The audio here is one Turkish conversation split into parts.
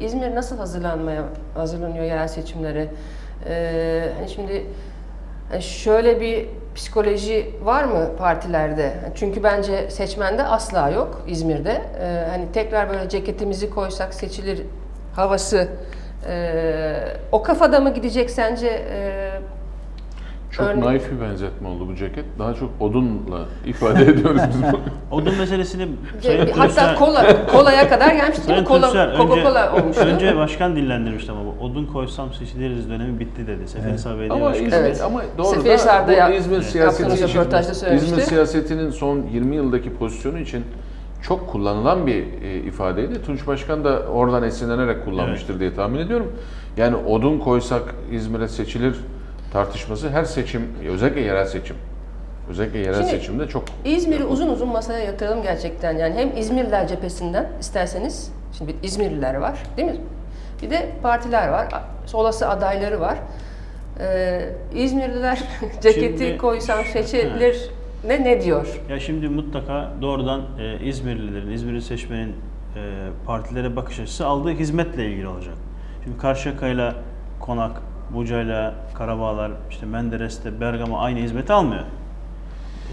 İzmir nasıl hazırlanmaya hazırlanıyor yerel seçimlere? Ee, hani şimdi hani şöyle bir psikoloji var mı partilerde? Çünkü bence seçmende asla yok İzmir'de. Ee, hani tekrar böyle ceketimizi koysak seçilir havası. Ee, o kafada mı gidecek sence? Ee, Çok Örnek- naif bir benzetme oldu bu ceket. Daha çok odunla ifade ediyoruz biz bunu. Odun meselesini Sayın hatta Kılıçdaroğlu- kola, kolaya kadar gelmiş değil mi? Kola, Coca-Cola önce, olmuştu. önce başkan dillendirmişti ama bu odun koysam seçiliriz dönemi bitti dedi. Seferihisar Belediye ama Başkanı. İzmir, Evet. ama doğru Seferihisar'da da yap- bu İzmir yaptığınız siyaseti için. İzmir siyasetinin son 20 yıldaki pozisyonu için çok kullanılan bir e, ifadeydi. Tunç Başkan da oradan esinlenerek kullanmıştır diye tahmin ediyorum. Yani odun koysak İzmir'e seçilir tartışması her seçim, özellikle yerel seçim, özellikle yerel Şimdi seçimde çok İzmir'i uzun uzun masaya yatıralım gerçekten. Yani hem İzmirliler cephesinden isterseniz, şimdi bir İzmirliler var değil mi? Bir de partiler var, a- olası adayları var. Ee, İzmirliler ceketi Şimdi- koysam seçilir ne ne diyor? Ya şimdi mutlaka doğrudan e, İzmirlilerin, İzmir'in seçmenin e, partilere bakış açısı aldığı hizmetle ilgili olacak. Şimdi Karşıyaka'yla Konak, Buca'yla Karabağlar, işte Menderes'te Bergama aynı hizmeti almıyor.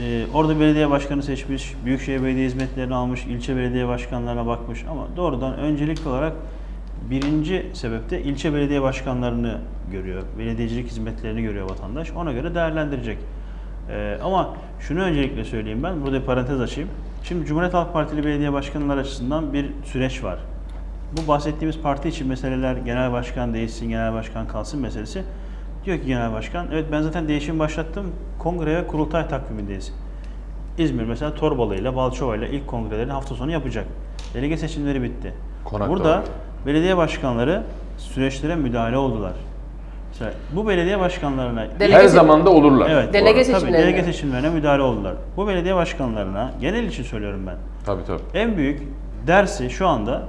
E, orada belediye başkanı seçmiş, Büyükşehir Belediye hizmetlerini almış, ilçe belediye başkanlarına bakmış ama doğrudan öncelikli olarak birinci sebepte ilçe belediye başkanlarını görüyor, belediyecilik hizmetlerini görüyor vatandaş. Ona göre değerlendirecek. Ee, ama şunu öncelikle söyleyeyim ben, burada bir parantez açayım. Şimdi Cumhuriyet Halk Partili belediye başkanları açısından bir süreç var. Bu bahsettiğimiz parti için meseleler genel başkan değişsin, genel başkan kalsın meselesi. Diyor ki genel başkan, evet ben zaten değişim başlattım, kongre ve kurultay takvimindeyiz. İzmir mesela Torbalı ile Balçova ile ilk kongrelerini hafta sonu yapacak. Delege seçimleri bitti. Konakta Burada var. belediye başkanları süreçlere müdahale oldular. Mesela bu belediye başkanlarına Delege her zaman da olurlar. Evet. Delege arada. seçim- Tabii seçimlerine. delege seçimlerine müdahale oldular. Bu belediye başkanlarına genel için söylüyorum ben. Tabii tabii. En büyük dersi şu anda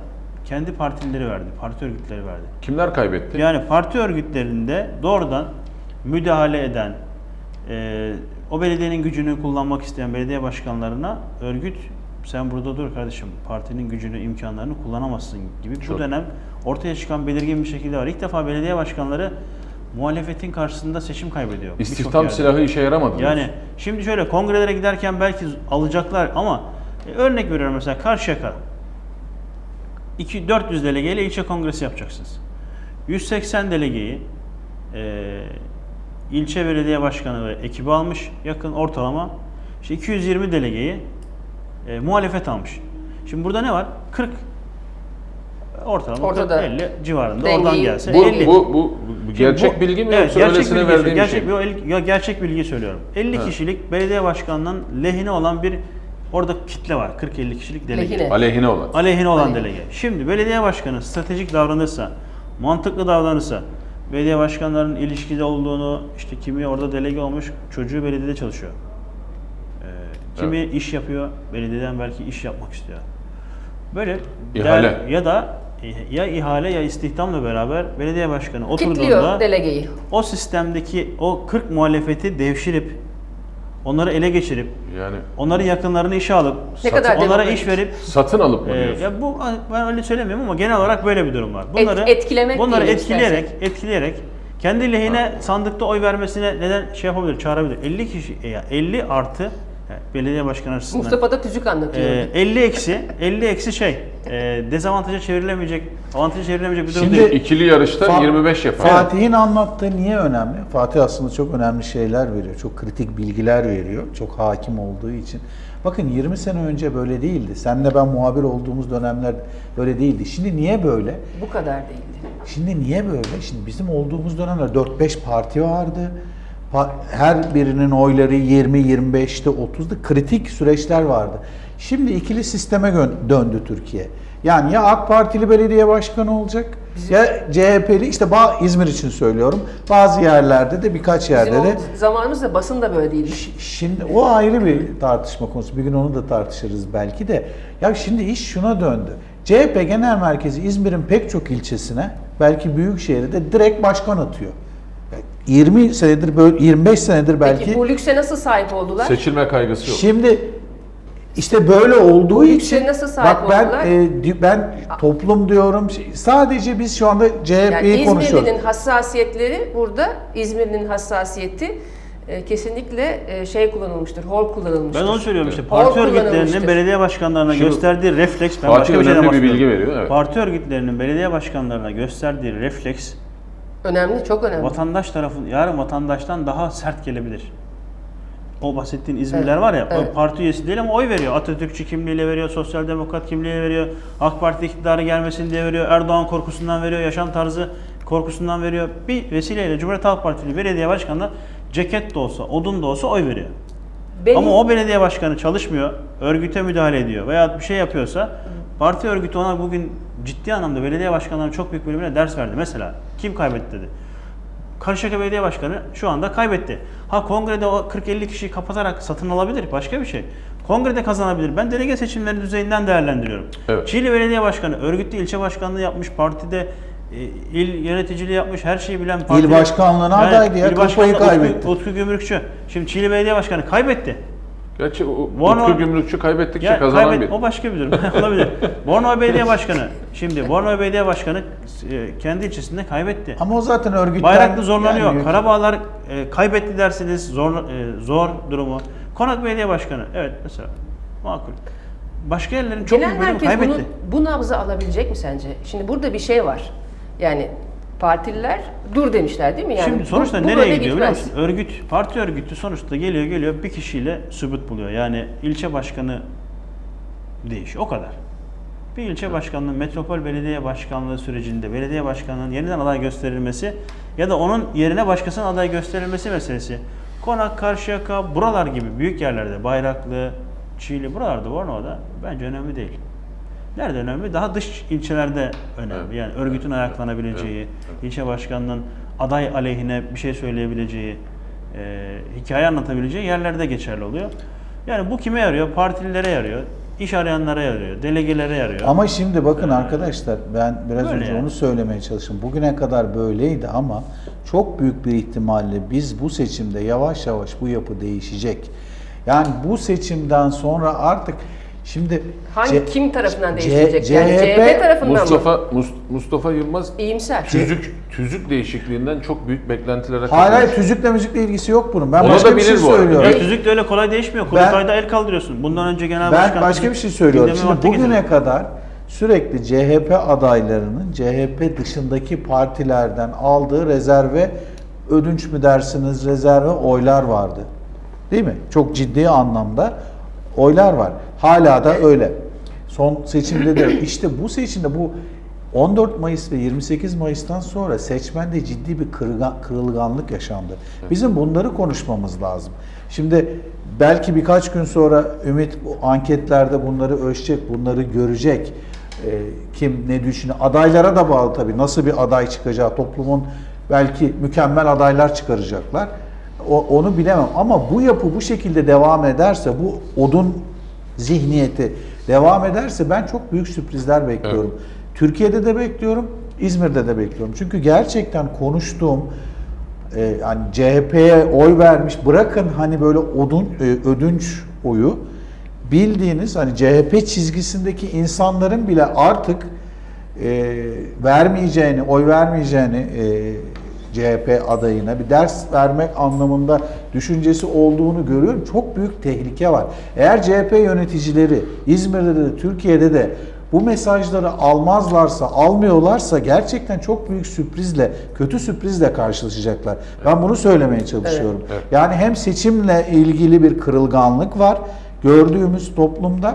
kendi partileri verdi, parti örgütleri verdi. Kimler kaybetti? Yani parti örgütlerinde doğrudan müdahale eden, e, o belediyenin gücünü kullanmak isteyen belediye başkanlarına örgüt sen burada dur kardeşim partinin gücünü, imkanlarını kullanamazsın gibi Çok. bu dönem ortaya çıkan belirgin bir şekilde var. İlk defa belediye başkanları muhalefetin karşısında seçim kaybediyor. İstihdam silahı işe yaramadı. Yani diyorsun. şimdi şöyle kongrelere giderken belki alacaklar ama e, örnek veriyorum mesela Karşıyaka 2 400 delegeyle ilçe kongresi yapacaksınız. 180 delegeyi e, ilçe belediye başkanı ve ekibi almış yakın ortalama. İşte 220 delegeyi e, muhalefet almış. Şimdi burada ne var? 40 ortalama Ortada 40 50 civarında dengeyi- oradan gelse bu, 50. bu, bu, bu Şimdi gerçek bu- bilgi mi evet, yoksa gerçek öylesine bilgi verdiğin bir gerçek, şey mi? yo, el- yo, gerçek bilgi söylüyorum. 50 Evet. kişilik belediye başkanının lehine olan bir orada kitle var. 40-50 kişilik delege. Lehine. Aleyhine olan. Aleyhine olan Aleyhine. delege. Şimdi belediye başkanı stratejik davranırsa, mantıklı davranırsa, belediye başkanlarının ilişkide olduğunu, işte kimi orada delege olmuş, çocuğu belediyede çalışıyor. Ee, kimi iş yapıyor, belediyeden belki iş yapmak istiyor. Böyle İhale. değer- ya da e, ya ihale ya istihdamla beraber belediye başkanı oturduğunda Kitliyor delegeyi. o sistemdeki o 40 muhalefeti devşirip onları ele geçirip Yani onları yakınlarını işe alıp Ne kadar onlara demokratik. iş verip satın alıp mı diyorsun? ya bu ben öyle söylemiyorum ama genel olarak böyle bir durum var. Et- Bunları etkilemek bunları diyelim etkileyerek etkileyerek kendi lehine sandıkta oy vermesine neden şey yapabilir, çağırabilir. 50 kişi e, ya 50 artı belediye başkanı açısından Mustafa da tüzük anlatıyor. e, 50 eksi 50 eksi şey e, dezavantaja çevrilemeyecek, avantaja çevrilemeyecek bir durum Şimdi- değil. İkili yarışta Fa- 25 yapar. Fatih'in anlattığı niye önemli? Fatih aslında çok önemli şeyler veriyor. Çok kritik bilgiler veriyor. Çok hakim olduğu için. Bakın 20 sene önce böyle değildi. Senle ben muhabir olduğumuz dönemler böyle değildi. Şimdi niye böyle? Bu kadar değildi. Şimdi niye böyle? Şimdi bizim olduğumuz dönemler 4-5 parti vardı. Her birinin oyları 20, 25'te 30'da kritik süreçler vardı. Şimdi ikili sisteme döndü Türkiye. Yani ya AK Partili belediye başkanı olacak ya CHP'li işte İzmir için söylüyorum. Bazı yerlerde de birkaç yerde Bizim de zamanımızda basın da böyle değildi. Şimdi o ayrı bir tartışma konusu. Bir gün onu da tartışırız belki de. Ya şimdi iş şuna döndü. CHP Genel Merkezi İzmir'in pek çok ilçesine, belki büyük şehre de direkt başkan atıyor. Ya 20 senedir böyle 25 senedir belki. Peki bu lükse nasıl sahip oldular? Seçilme kaygısı yok. Şimdi İşte böyle olduğu Bu için nasıl sahip bak ben oldular? e, ben toplum diyorum. Sadece biz şu anda CHP'yi Yani konuşuyoruz. İzmirli'nin hassasiyetleri burada İzmirli'nin hassasiyeti e, kesinlikle e, şey kullanılmıştır, hol kullanılmıştır. Ben onu söylüyorum işte. Hol Parti örgütlerinin belediye başkanlarına Şimdi gösterdiği refleks, ben Fatih başka bir bir bilgi veriyor, evet. Parti örgütlerinin belediye başkanlarına gösterdiği refleks Önemli, çok önemli. vatandaş tarafın yarın vatandaştan daha sert gelebilir. O bahsettiğin İzmirliler Evet, var ya, evet. parti üyesi değil ama oy veriyor. Atatürkçü kimliğiyle veriyor, sosyal demokrat kimliğiyle veriyor, AK Parti iktidarı gelmesin diye veriyor, Erdoğan korkusundan veriyor, yaşam tarzı korkusundan veriyor. Bir vesileyle Cumhuriyet Halk Partili belediye başkanına ceket de olsa, odun da olsa oy veriyor. Benim- Ama o belediye başkanı çalışmıyor, örgüte müdahale ediyor veya bir şey yapıyorsa parti örgütü ona bugün ciddi anlamda belediye başkanlarının çok büyük bölümüne ders verdi. Mesela kim kaybetti dedi. Karşıyaka Belediye Başkanı şu anda kaybetti. Ha kongrede o 40-50 kişiyi kapatarak satın alabilir başka bir şey. Kongrede kazanabilir. Ben delege seçimleri düzeyinden değerlendiriyorum. Evet. Çiğli Belediye Başkanı örgütlü ilçe başkanlığı yapmış, partide e, il yöneticiliği yapmış, her şeyi bilen partide- başkanlığına adaydı ya, il payı Utku- kaybetti. Utku Gümrükçü. Şimdi Çiğli Belediye Başkanı kaybetti. Gerçi o, Bornova- Utku Gümrükçü kaybettikçe Ya kazanan kaybet- bir. O başka bir durum. Olabilir. Bornova Belediye Başkanı. Şimdi Bornova Belediye Başkanı e, kendi ilçesinde kaybetti. Ama o zaten örgütten Bayraklı zorlanıyor. ki. Karabağlar e, kaybetti dersiniz zor e, zor durumu. Konak Belediye Başkanı evet mesela makul. Başka yerlerin çok Genel büyük bölümü kaybetti. bunu, bu nabzı alabilecek mi sence? Şimdi burada bir şey var. Yani partililer dur demişler değil mi? Yani Şimdi bu- sonuçta bu nereye böyle gidiyor biliyor musun? Örgüt, parti örgütü sonuçta geliyor geliyor bir kişiyle sübut buluyor. Yani ilçe başkanı değişiyor. O kadar. Bir ilçe başkanlığı, metropol belediye başkanlığı sürecinde belediye başkanlığının yeniden aday gösterilmesi ya da onun yerine başkasının aday gösterilmesi meselesi. Konak, Karşıyaka, buralar gibi büyük yerlerde, Bayraklı, Çiğli, buralarda, Bornova'da bence önemli değil. Nerede önemli? Daha dış ilçelerde önemli. Evet. Yani örgütün ayaklanabileceği, ilçe başkanının aday aleyhine bir şey söyleyebileceği, e, hikaye anlatabileceği yerlerde geçerli oluyor. Yani bu kime yarıyor? Partililere yarıyor, iş arayanlara yarıyor, delegelere yarıyor. Ama şimdi bakın arkadaşlar ben biraz önce yani. onu söylemeye çalıştım. Bugüne kadar böyleydi ama çok büyük bir ihtimalle biz bu seçimde yavaş yavaş bu yapı değişecek. Yani bu seçimden sonra artık şimdi Hangi C- kim tarafından C- değiştirecek? yani CHP CHP tarafından mı? Mustafa Mus- Mustafa Yılmaz İyimser. tüzük tüzük değişikliğinden çok büyük beklentilere Hayır hayır tüzükle müzikle ilgisi yok bunun. Ben Ona başka da bir şey bilir bu arada. söylüyorum. Ya tüzük de öyle kolay değişmiyor. Kurultayda el kaldırıyorsun. Bundan önce genel Ben başkan... başka bir şey söylüyorum. Şimdi bugüne getirdi. kadar sürekli CHP adaylarının CHP dışındaki partilerden aldığı rezerve ödünç mü dersiniz rezerve oylar vardı. Değil mi? Çok ciddi anlamda oylar var. Hala da öyle. Son seçimde de işte bu seçimde bu 14 Mayıs ve 28 Mayıs'tan sonra seçmende ciddi bir kırılgan- kırılganlık yaşandı. Bizim bunları konuşmamız lazım. Şimdi belki birkaç gün sonra Ümit bu anketlerde bunları ölçecek, bunları görecek. Ee, kim ne düşünüyor? Adaylara da bağlı tabii. Nasıl bir aday çıkacağı toplumun belki mükemmel adaylar çıkaracaklar. O- onu bilemem ama bu yapı bu şekilde devam ederse bu odun zihniyeti devam ederse ben çok büyük sürprizler bekliyorum. Türkiye'de de bekliyorum, İzmir'de de bekliyorum. Çünkü gerçekten konuştuğum e, yani CHP'ye oy vermiş bırakın hani böyle odun e, ödünç oyu bildiğiniz hani CHP çizgisindeki insanların bile artık e, vermeyeceğini, oy vermeyeceğini e, CHP adayına bir ders vermek anlamında düşüncesi olduğunu görüyorum. Çok büyük tehlike var. Eğer CHP yöneticileri İzmir'de de Türkiye'de de bu mesajları almazlarsa, almıyorlarsa gerçekten çok büyük sürprizle, kötü sürprizle karşılaşacaklar. Ben bunu söylemeye çalışıyorum. Evet. Yani hem seçimle ilgili bir kırılganlık var gördüğümüz toplumda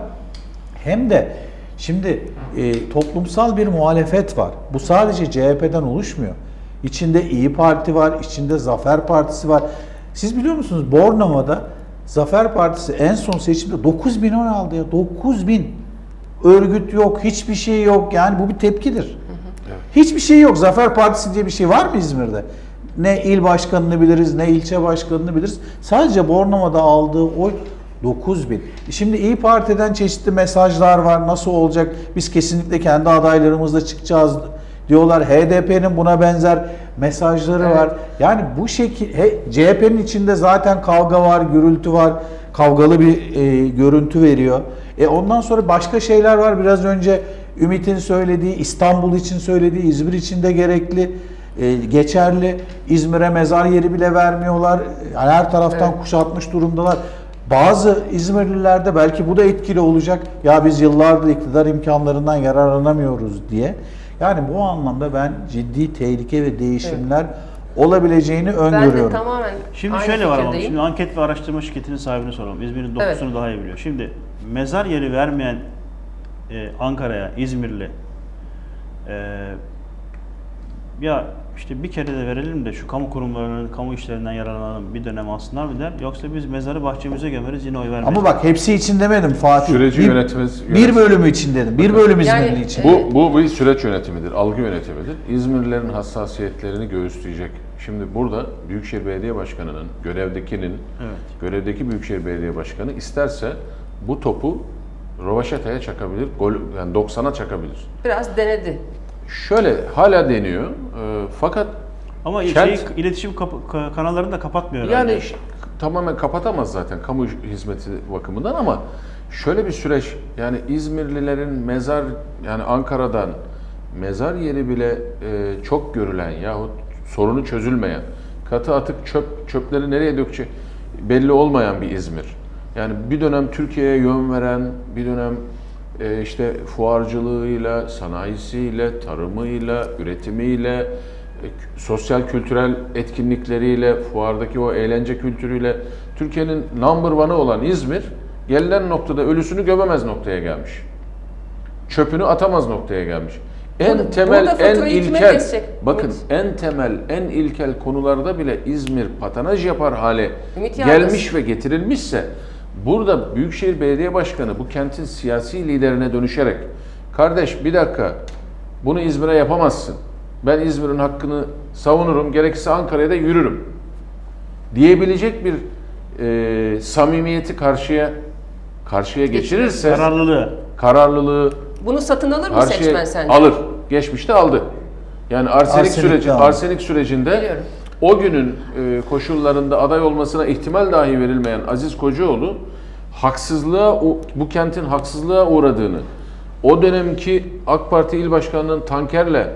hem de şimdi e, toplumsal bir muhalefet var. Bu sadece CHP'den oluşmuyor. İçinde İyi Parti var, içinde Zafer Partisi var. Siz biliyor musunuz Bornova'da Zafer Partisi en son seçimde 9 bin oy aldı ya 9 bin. Örgüt yok, hiçbir şey yok. Yani bu bir tepkidir. Hiçbir şey yok. Zafer Partisi diye bir şey var mı İzmir'de? Ne il başkanını biliriz, ne ilçe başkanını biliriz. Sadece Bornova'da aldığı oy 9 bin. Şimdi İyi Parti'den çeşitli mesajlar var. Nasıl olacak? Biz kesinlikle kendi adaylarımızla çıkacağız diyorlar. HDP'nin buna benzer mesajları Evet. var. Yani bu şekil CHP'nin içinde zaten kavga var, gürültü var. kavgalı bir e, görüntü veriyor. E ondan sonra başka şeyler var. Biraz önce Ümit'in söylediği, İstanbul için söylediği, İzmir için de gerekli, e, geçerli. İzmir'e mezar yeri bile vermiyorlar. Yani her taraftan Evet. kuşatmış durumdalar. Bazı İzmirlilerde belki bu da etkili olacak. Ya biz yıllardır iktidar imkanlarından yararlanamıyoruz diye. Yani bu anlamda ben ciddi tehlike ve değişimler olabileceğini Ben de öngörüyorum. tamamen Şimdi aynı şöyle var ama şimdi anket ve araştırma şirketinin sahibine soralım. İzmir'in dokusunu Evet. daha iyi biliyor. Şimdi mezar yeri vermeyen e, Ankara'ya, İzmirli e, ya işte bir kere de verelim de şu kamu kurumlarının, kamu işlerinden yararlanalım bir dönem alsınlar mı der. Yoksa biz mezarı bahçemize gömeriz yine oy vermeyiz. Ama bak hepsi için demedim Fatih. Süreci bir, yönetimiz- bir bölümü için dedim. Bir bölüm Yani, İzmirli için. Bu, bu bir süreç yönetimidir, algı yönetimidir. İzmirlilerin hassasiyetlerini göğüsleyecek. Şimdi burada Büyükşehir Belediye Başkanı'nın, görevdekinin, Evet. görevdeki Büyükşehir Belediye Başkanı isterse bu topu Rovaşeta'ya çakabilir, gol, yani 90'a çakabilir. Biraz denedi. Şöyle hala deniyor e, fakat Ama Kent- şey, iletişim kap- ka- kanallarını da kapatmıyor. Yani tamamen kapatamaz zaten kamu hizmeti bakımından ama şöyle bir süreç yani İzmirlilerin mezar yani Ankara'dan mezar yeri bile e, çok görülen yahut sorunu çözülmeyen katı atık çöp çöpleri nereye dökecek belli olmayan bir İzmir. Yani bir dönem Türkiye'ye yön veren, bir dönem e, işte fuarcılığıyla, sanayisiyle, tarımıyla, üretimiyle, e, sosyal kültürel etkinlikleriyle, fuardaki o eğlence kültürüyle Türkiye'nin number one'ı olan İzmir, gelinen noktada ölüsünü gömemez noktaya gelmiş. Çöpünü atamaz noktaya gelmiş. En Burada- temel, burada en ilkel, bakın Ümit? en temel, en ilkel konularda bile İzmir patanaj yapar hale Ümit Yalnız. gelmiş ve getirilmişse burada Büyükşehir Belediye Başkanı bu kentin siyasi liderine dönüşerek kardeş bir dakika bunu İzmir'e yapamazsın. Ben İzmir'in hakkını savunurum. Gerekirse Ankara'ya da yürürüm. Diyebilecek bir e, samimiyeti karşıya karşıya geçirirse Kararlılığı. kararlılığı Bunu satın alır mı seçmen sence? alır. Geçmişte aldı. Yani arsenik, Arsenik süreci aldı. arsenik sürecinde Biliyorum. O günün e, koşullarında aday olmasına ihtimal dahi verilmeyen Aziz Kocaoğlu haksızlığa bu kentin haksızlığa uğradığını o dönemki AK Parti il başkanının tankerle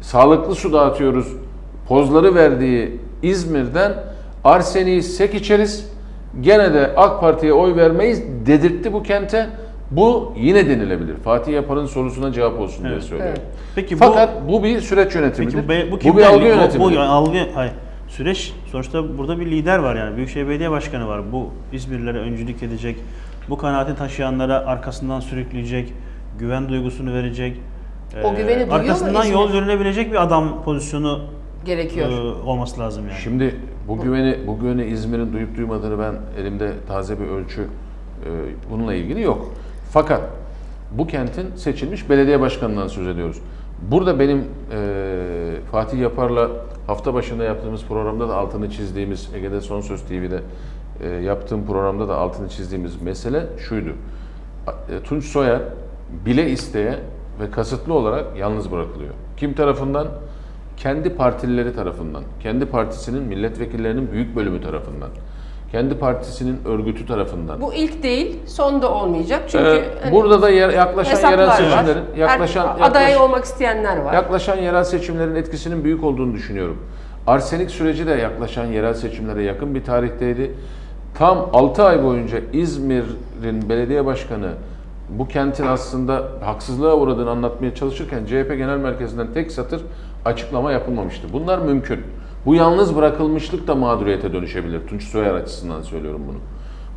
sağlıklı su dağıtıyoruz pozları verdiği İzmir'den arseniği sek içeriz gene de AK Parti'ye oy vermeyiz dedirtti bu kente. Bu yine denilebilir. Fatih Yapar'ın sorusuna cevap olsun diye Evet. söylüyorum. Evet. Peki bu Fakat bu bir süreç yönetimidir. Peki bu, bu, bu bir algı belirliyor? Bu-. Bu, algı, hayır. Süreç sonuçta burada bir lider var yani. Büyükşehir Belediye Başkanı var. Bu İzmirlilere öncülük edecek. Bu kanaati taşıyanlara arkasından sürükleyecek. Güven duygusunu verecek. O güveni duyuyor mu Arkasından İzmir? yol yürünebilecek bir adam pozisyonu Gerekiyor. e, olması lazım yani. Şimdi bu güveni bu güveni İzmir'in duyup duymadığını ben elimde taze bir ölçü e, bununla ilgili yok. Fakat bu kentin seçilmiş belediye başkanından söz ediyoruz. Burada benim e, Fatih Yapar'la hafta başında yaptığımız programda da altını çizdiğimiz Ege'de Son Söz TV'de e, yaptığım programda da altını çizdiğimiz mesele şuydu. E, Tunç Soyer bile isteye ve kasıtlı olarak yalnız bırakılıyor. Kim tarafından? kendi partilileri tarafından, kendi partisinin milletvekillerinin büyük bölümü tarafından, kendi partisinin örgütü tarafından. Bu ilk değil, son da olmayacak. Çünkü Ee, hani burada da yer- yaklaşan yerel var. seçimlerin, yaklaşan, Her- aday yaklaş- olmak isteyenler var. yaklaşan yerel seçimlerin etkisinin büyük olduğunu düşünüyorum. Arsenik süreci de yaklaşan yerel seçimlere yakın bir tarihteydi. Tam 6 ay boyunca İzmir'in belediye başkanı bu kentin aslında haksızlığa uğradığını anlatmaya çalışırken CHP Genel Merkezi'nden tek satır açıklama yapılmamıştı. Bunlar mümkün. Bu yalnız bırakılmışlık da mağduriyete dönüşebilir. Tunç Soyer açısından söylüyorum bunu.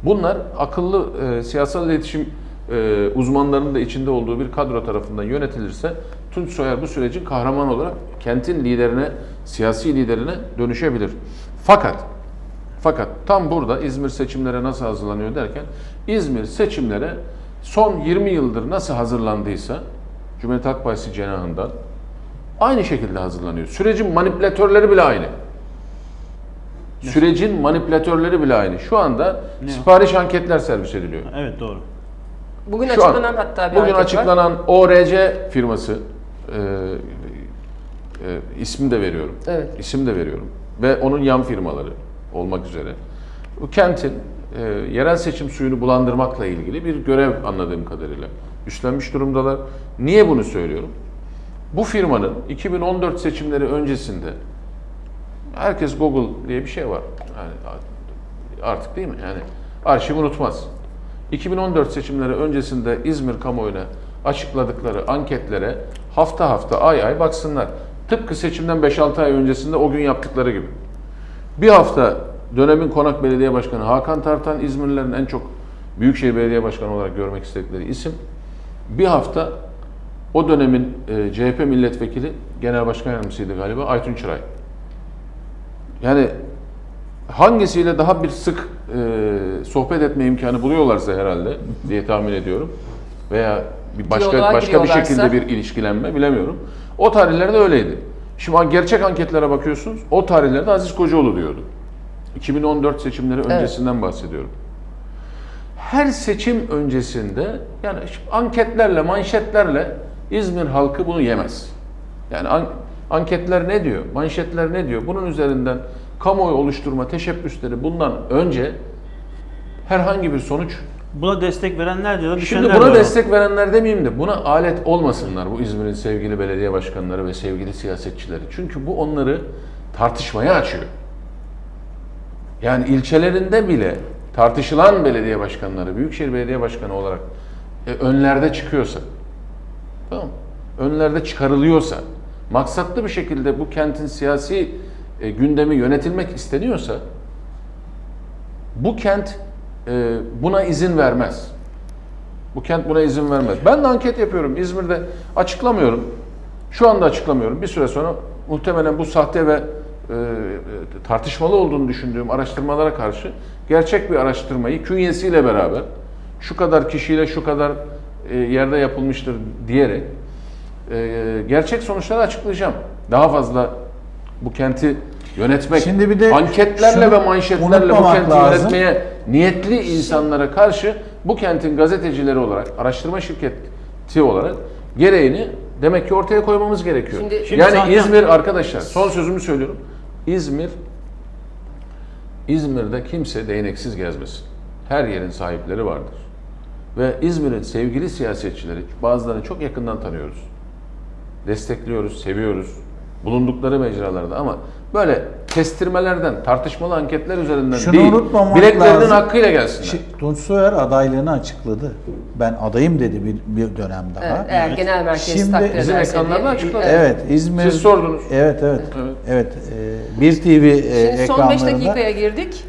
Bunlar akıllı e, siyasal iletişim e, uzmanlarının da içinde olduğu bir kadro tarafından yönetilirse Tunç Soyer bu sürecin kahraman olarak kentin liderine, siyasi liderine dönüşebilir. Fakat fakat tam burada İzmir seçimlere nasıl hazırlanıyor derken İzmir seçimlere son 20 yıldır nasıl hazırlandıysa Cumhuriyet Halk Partisi cenahından aynı şekilde hazırlanıyor. Sürecin manipülatörleri bile aynı. Sürecin manipülatörleri bile aynı. Şu anda Ne sipariş anketler servis ediliyor. Evet doğru. Bugün Şu an- açıklanan hatta bir Bugün anket var. açıklanan ORC firması e, e, ismi de veriyorum. Evet. İsim de veriyorum. Ve onun yan firmaları olmak üzere. Bu kentin e, yerel seçim suyunu bulandırmakla ilgili bir görev anladığım kadarıyla üstlenmiş durumdalar. Niye bunu söylüyorum? Bu firmanın 2014 seçimleri öncesinde herkes Google diye bir şey var. Yani artık değil mi? Yani arşiv unutmaz. 2014 seçimleri öncesinde İzmir kamuoyuna açıkladıkları anketlere hafta hafta ay ay baksınlar. Tıpkı seçimden 5-6 ay öncesinde o gün yaptıkları gibi. Bir hafta dönemin Konak Belediye Başkanı Hakan Tartan İzmirlilerin en çok Büyükşehir Belediye Başkanı olarak görmek istedikleri isim. Bir hafta o dönemin e, CHP milletvekili genel başkan yardımcısıydı galiba Aytun Çıray. Yani hangisiyle daha bir sık e, sohbet etme imkanı buluyorlarsa herhalde diye tahmin ediyorum. Veya bir başka Diyaloğa başka bir şekilde bir ilişkilenme bilemiyorum. O tarihlerde öyleydi. Şimdi gerçek anketlere bakıyorsunuz. O tarihlerde Aziz Kocaoğlu diyordu. 2014 seçimleri öncesinden bahsediyorum. Her seçim öncesinde yani anketlerle, manşetlerle İzmir halkı bunu yemez. Yani an- anketler ne diyor, manşetler ne diyor? Bunun üzerinden kamuoyu oluşturma teşebbüsleri bundan önce herhangi bir sonuç Buna destek verenler da Şimdi buna var. destek verenler demeyeyim de buna alet olmasınlar bu İzmir'in sevgili belediye başkanları ve sevgili siyasetçileri. Çünkü bu onları tartışmaya açıyor. Yani ilçelerinde bile tartışılan belediye başkanları, büyükşehir belediye başkanı olarak e, önlerde çıkıyorsa, tamam önlerde çıkarılıyorsa, maksatlı bir şekilde bu kentin siyasi e, gündemi yönetilmek isteniyorsa, bu kent e, buna izin vermez. Bu kent buna izin vermez. Ben de anket yapıyorum. İzmir'de açıklamıyorum. Şu anda açıklamıyorum. Bir süre sonra muhtemelen bu sahte ve e, tartışmalı olduğunu düşündüğüm araştırmalara karşı gerçek bir araştırmayı künyesiyle beraber şu kadar kişiyle şu kadar e, yerde yapılmıştır diyerek e, gerçek sonuçları açıklayacağım. Daha fazla bu kenti yönetmek, Şimdi bir de anketlerle ve manşetlerle bu kenti lazım. yönetmeye niyetli insanlara karşı bu kentin gazetecileri olarak, araştırma şirketi olarak gereğini demek ki ortaya koymamız gerekiyor. Şimdi- Şimdi yani zaten- İzmir arkadaşlar, son sözümü söylüyorum. İzmir, İzmir'de kimse değneksiz gezmesin. Her yerin sahipleri vardır. Ve İzmir'in sevgili siyasetçileri, bazılarını çok yakından tanıyoruz. Destekliyoruz, seviyoruz. Bulundukları mecralarda ama böyle kestirmelerden, tartışmalı anketler üzerinden Şunu değil, bileklerinin lazım. hakkıyla gelsinler. Şi- Tunç Soyer adaylığını açıkladı. Ben adayım dedi bir, bir dönem daha. Evet, eğer genel merkez Şimdi takdir bizim ekranlarda açıkladı. Evet, İzmir. Siz sordunuz. Evet, evet. Evet. Evet. e, bir TV e, Şimdi son 5 ekranlarında. dakikaya girdik.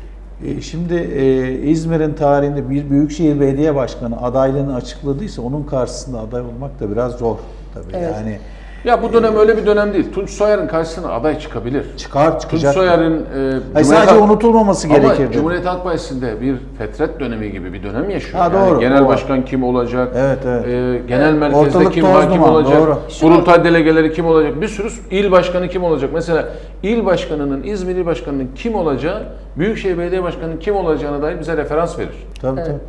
E, Şimdi e, İzmir'in tarihinde bir büyükşehir belediye başkanı adaylığını açıkladıysa onun karşısında aday olmak da biraz zor tabii. Evet. Yani Ya bu dönem öyle bir dönem değil. Tunç Soyer'in karşısına aday çıkabilir. çıkar Tunç çıkacak. Soyer'in e, Hayır, Cumhuriyet sadece Halk- unutulmaması Ama gerekirdi. Cumhuriyet Halk Partisi'nde bir fetret dönemi gibi bir dönem yaşıyor. Ha, Yani doğru, genel doğru. başkan kim olacak? Evet, evet. e, genel merkezde Ortalık kim toz hakim duman, olacak? doğru. Kurultay delegeleri kim olacak? Bir sürü il başkanı kim olacak? Mesela il başkanının, İzmir il başkanının kim olacağı, Büyükşehir Belediye Başkanı'nın kim olacağına dair bize referans verir. Tabii Evet. tabii.